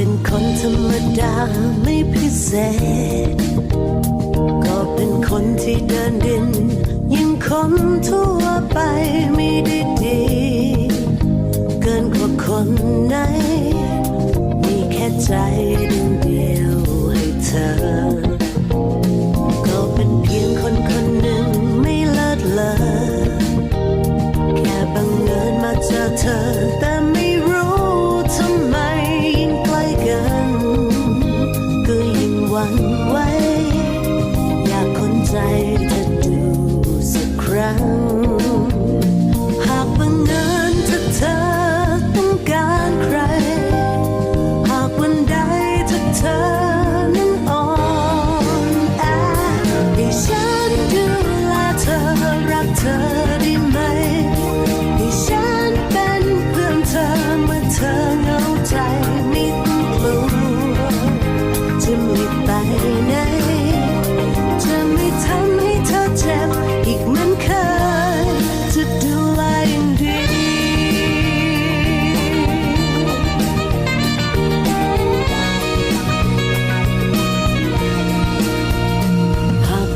เป็นคนธรรมดาไม่พิเศษ ก็เป็นคนที่เดินดิน ยังคนทั่วไปไม่ได้ดี เกินกว่าคนไหน มีแค่ใจ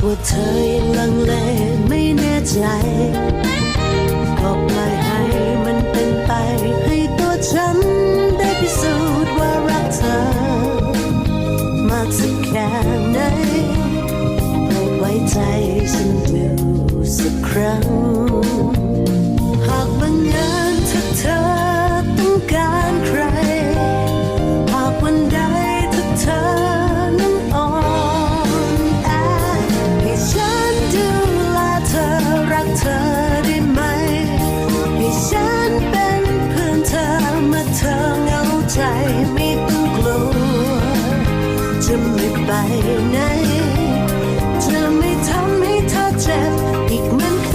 ว่าเธอยังลังเลไม่แน่ใจก็ปล่อยให้มันเป็นไปให้ตัวฉันได้พิสูจน์ว่ารักเธอ มากสักแค่ไหนโปรดไว้ใจฉันดู จะไม่ทำให้เธอเจ็บอีกเหมือนเค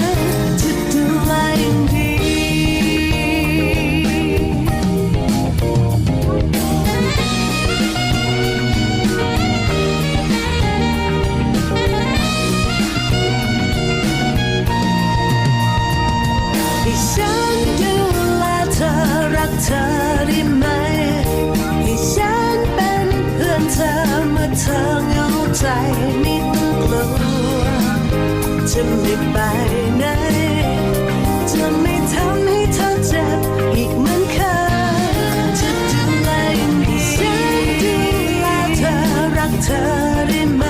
ยจะดูอย่างดี ให้ฉันดูแลเธอรักเธอได้ จะไม่ไปไหน จะไม่ทำให้เธอเจ็บอีกเหมือนเคยจะดูแลอย่างดีฉันดูแลเธอรักเธอได้ไหม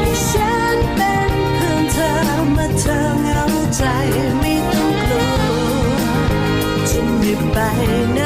ให้ฉันเป็นเพื่อนเธอมาเธอเหงาใจไม่ต้องกลัวจะไม่ไปไหน